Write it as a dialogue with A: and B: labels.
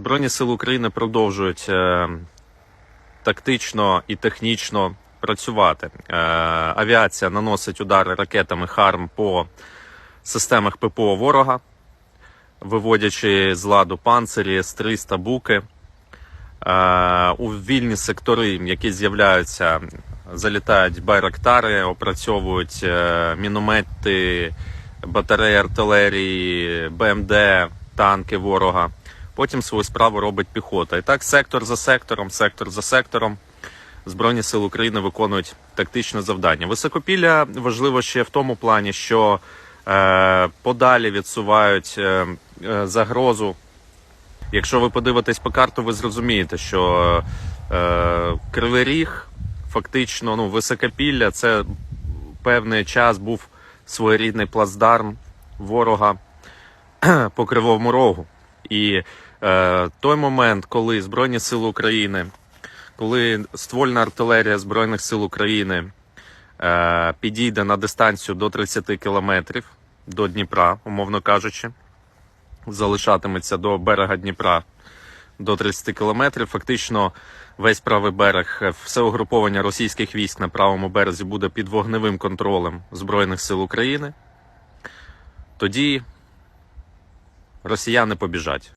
A: Збройні сили України продовжують е, тактично і технічно працювати. Е, авіація наносить удари ракетами ХАРМ по системах ППО ворога, виводячи з ладу панцирі С-300 буки. Е, у вільні сектори, які з'являються, залітають байрактари, опрацьовують е, міномети, батареї артилерії, БМД, танки ворога. Потім свою справу робить піхота. І так, сектор за сектором, сектор за сектором. Збройні сили України виконують тактичне завдання. Високопілля важливо ще в тому плані, що е, подалі відсувають е, е, загрозу. Якщо ви подивитесь по карту, ви зрозумієте, що е, Кривий Ріг, фактично, ну, високопілля, це певний час був своєрідний плацдарм ворога по Кривому Рогу. І е, той момент, коли Збройні Сили України, коли ствольна артилерія Збройних сил України е, підійде на дистанцію до 30 кілометрів до Дніпра, умовно кажучи, залишатиметься до берега Дніпра до 30 кілометрів. Фактично, весь правий берег, е, все угруповання російських військ на правому березі буде під вогневим контролем Збройних сил України. Тоді росіяни побіжать.